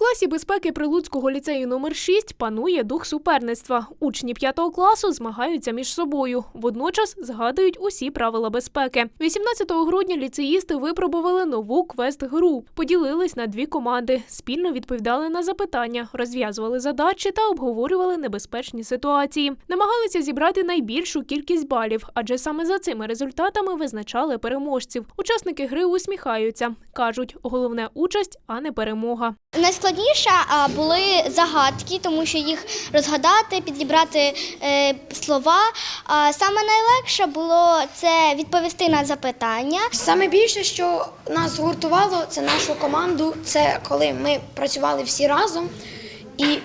класі безпеки Прилуцького ліцею номер 6 панує дух суперництва. Учні 5 класу змагаються між собою. Водночас згадують усі правила безпеки. 18 грудня ліцеїсти випробували нову квест-гру. Поділились на дві команди, спільно відповідали на запитання, розв'язували задачі та обговорювали небезпечні ситуації. Намагалися зібрати найбільшу кількість балів, адже саме за цими результатами визначали переможців. Учасники гри усміхаються. кажуть, головне участь, а не перемога. Найскладніше були загадки, тому що їх розгадати, підібрати е, слова. А саме найлегше було це відповісти на запитання. Саме більше, що нас гуртувало, це нашу команду. Це коли ми працювали всі разом і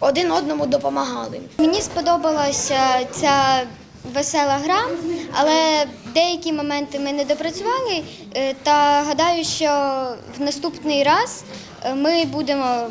один одному допомагали. Мені сподобалася ця весела гра, але деякі моменти ми не допрацювали. е, Та гадаю, що в наступний раз е, ми будемо.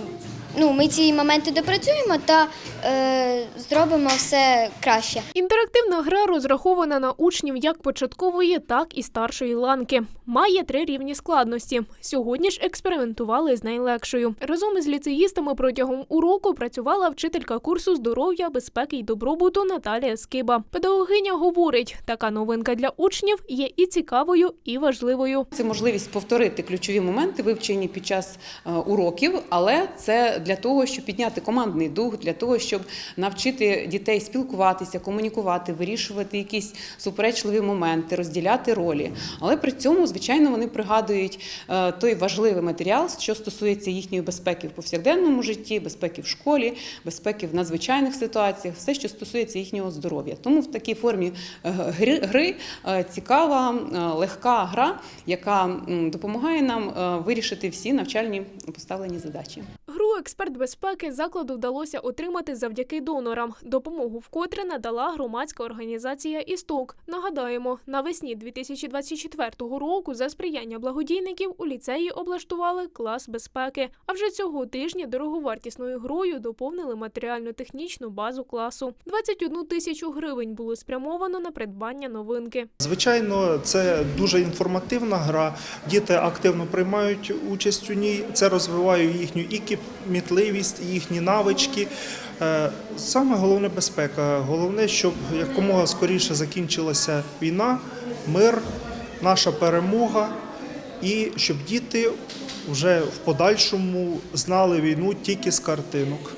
Ну, ми ці моменти допрацюємо та е, зробимо все краще. Інтерактивна гра розрахована на учнів як початкової, так і старшої ланки. Має три рівні складності. Сьогодні ж експериментували з найлегшою. Разом із ліцеїстами протягом уроку працювала вчителька курсу здоров'я, безпеки й добробуту Наталія Скиба. Педагогиня говорить, така новинка для учнів є і цікавою, і важливою. Це можливість повторити ключові моменти, вивчені під час е, уроків, але це для того, щоб підняти командний дух, для того, щоб навчити дітей спілкуватися, комунікувати, вирішувати якісь суперечливі моменти, розділяти ролі. Але при цьому, звичайно, вони пригадують е, той важливий матеріал, що стосується їхньої безпеки в повсякденному житті, безпеки в школі, безпеки в надзвичайних ситуаціях, все, що стосується їхнього здоров'я. Тому в такій формі е, гри, е, цікава, легка гра, яка допомагає нам вирішити всі навчальні поставлені задачі. Експерт безпеки закладу вдалося отримати завдяки донорам. Допомогу вкотре надала громадська організація Істок. Нагадаємо, навесні 2024 року за сприяння благодійників у ліцеї облаштували клас безпеки. А вже цього тижня дороговартісною грою доповнили матеріально-технічну базу класу. 21 тисячу гривень було спрямовано на придбання новинки. Звичайно, це дуже інформативна гра. Діти активно приймають участь у ній. Це розвиває їхню і кмітливість, їхні навички. Е, Саме головне безпека. Головне, щоб якомога скоріше закінчилася війна, мир, наша перемога, і щоб діти вже в подальшому знали війну тільки з картинок.